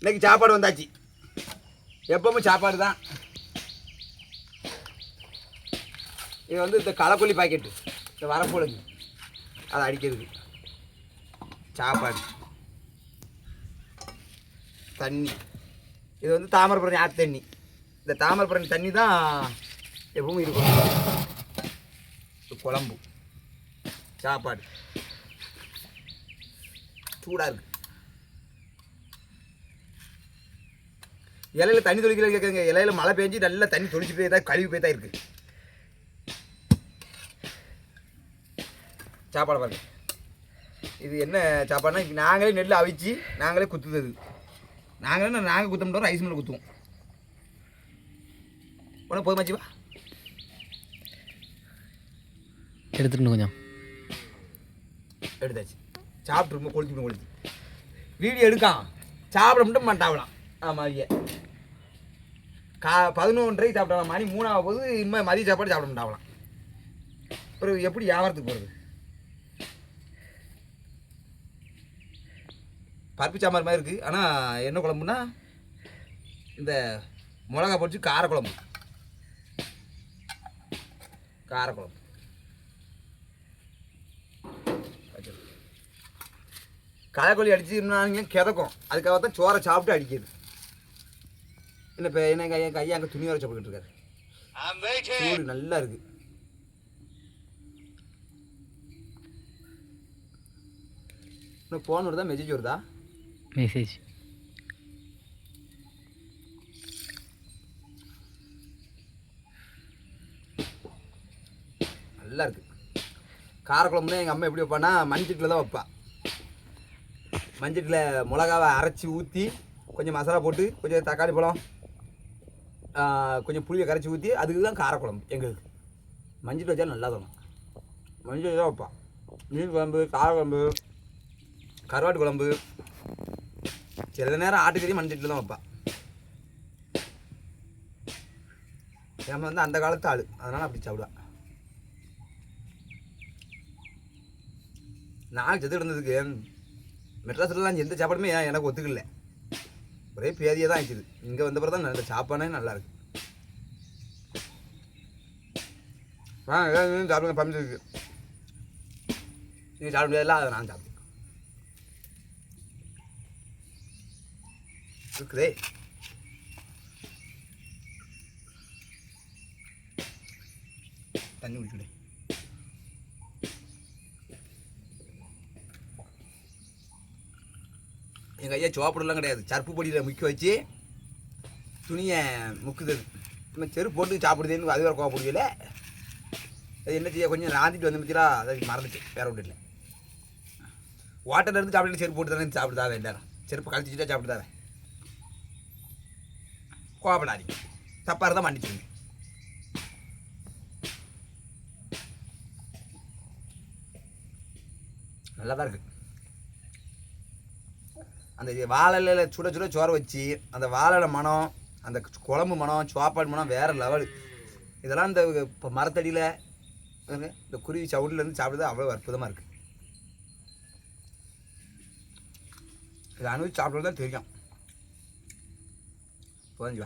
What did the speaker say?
இன்னைக்கு சாப்பாடு வந்தாச்சு. எப்பவும் சாப்பாடு தான் இது வந்து இந்த களைக்கொல்லி பாக்கெட்டு இந்த வரப்பொழுது அதை அடிக்கிறது சாப்பாடு. தண்ணி. இது வந்து தாமிரபரணி ஆற்று தண்ணி. இந்த தாமிரபரணி தண்ணி தான் எப்பவும் இருக்கும். குழம்பு. சாப்பாடு. சூடாக இருக்குது இலையில தண்ணி தொளிக்கல கேட்குறீங்க இலையில மழை பெஞ்சு நல்லா தண்ணி தொளிச்சு போய் தான் கழுவி போய் தான் இருக்கு. சாப்பாடு பாருங்க. இது என்ன சாப்பாடுனா நாங்களே நெல் அவிச்சு நாங்களே குத்துது நாங்களே நாங்கள் குத்த முடியும் ரைஸ் மில்லில் குத்துவோம். உனக்கு போதுமாச்சு வா எடுத்துட்டு கொஞ்சம். எடுத்தாச்சு. சாப்பிட்டு ரொம்ப கொளுத்து கொளுத்து. வீடியோ எடுக்கான். சாப்பிட மட்டும் மாட்டாவலாம் ஆமாம் ஐயா கா பதினொன்றரை சாப்பிடலாம் மணி மூணாவது போது இனிமேல் மதிய சாப்பாடு சாப்பிட மாட்டாவலாம் அப்புறம் எப்படி வியாபாரத்துக்கு போகிறது பருப்பு சாம்பார் மாதிரி இருக்குது ஆனால் என்ன குழம்புனா இந்த மிளகா பொடிச்சு காரக்குழம்பு காரக்குழம்பு வச்சிரு. களைக்கொல்லி அடிச்சுருந்தாங்க கிதக்கும். அதுக்காக தான் சோறை சாப்பிட்டு அடிக்கிது இல்லை இப்போ என்ன எங்கள் ஐயா அங்கே துணி வர சாப்பிட்டுட்டு இருக்காரு. சூடு நல்லா இருக்கு. இன்னும் ஃபோன் வருதா மெசேஜ் வருதா? மெசேஜ் நல்லா இருக்கு. காரக்குழம்புனா எங்கள் அம்மா எப்படி வைப்பான்னா மஞ்சட்டில் தான் வைப்பா. மஞ்சட்டில் மிளகாவை அரைச்சி ஊற்றி கொஞ்சம் மசாலா போட்டு கொஞ்சம் தக்காளி பழம் கொஞ்சம் புளியை கரைச்சி ஊற்றி அதுக்கு தான் காரக்குழம்பு எங்களுக்கு. மஞ்சள் வச்சால் நல்லா தரும் மஞ்சள் தான் வைப்பான் மீன் குழம்பு கார குழம்பு கருவாட்டு குழம்பு. சில நேரம் ஆட்டுக்கறி மஞ்சள் தான் வைப்பான். நம்ம வந்து அந்த காலத்து ஆள். அதனால் அப்படி சாப்பிடுவேன். நான் செத்து கிடந்ததுக்கு மெட்ராஸ்லாம் எந்த சாப்பாடுமே எனக்கு ஒத்துக்கல. ஒரே பேதியாக தான் ஆச்சுது இங்கே வந்த பிறகு தான் நல்ல சாப்பாடே நல்லா இருக்கு. ஆ ஏதாவது சாப்பிடுங்க பம்பு இருக்கு. நீ சாப்பிட முடியாதுல அதை நான் சாப்பிடுவேன் இருக்குதே. தண்ணி குடிச்சுடே எங்கள் ஐயா சோப்படலாம் கிடையாது. சர்ப்பு பொடியில் முக்கி வச்சு துணியை முக்குது. நம்ம செருப்பு போட்டு சாப்பிடுதேன்னு அது வேறு கோவப்படுவில்ல அது என்ன செய்ய கொஞ்சம் நாந்திட்டு வந்து பற்றியா அதை மறந்துச்சு வேற ஒன்றும் இல்லை. வாட்டர்லேருந்து இருந்து சாப்பிட்டு செருப்பு போட்டு தானே சாப்பிடுதாவே எல்லாரும்? செருப்பு கழிச்சுட்டா சாப்பிடுதாவே கோவப்படாதீங்க. தப்பாக இருந்தால் மன்னிச்சுங்க நல்லா தான் இருக்குது அந்த இது சுட சுட சோறு வச்சு அந்த வாழையில மனம் அந்த குழம்பு மனம் சாப்பாடு மனம் வேறு லெவல் இதெல்லாம் இந்த இப்போ மரத்தடியில் இந்த குருவி சவுண்ட்லேருந்து சாப்பிடுறது அவ்வளோ அற்புதமாக இருக்குது இதை அனுபவிச்சு சாப்பிட்றது தான் தெரியும். போஞ்சு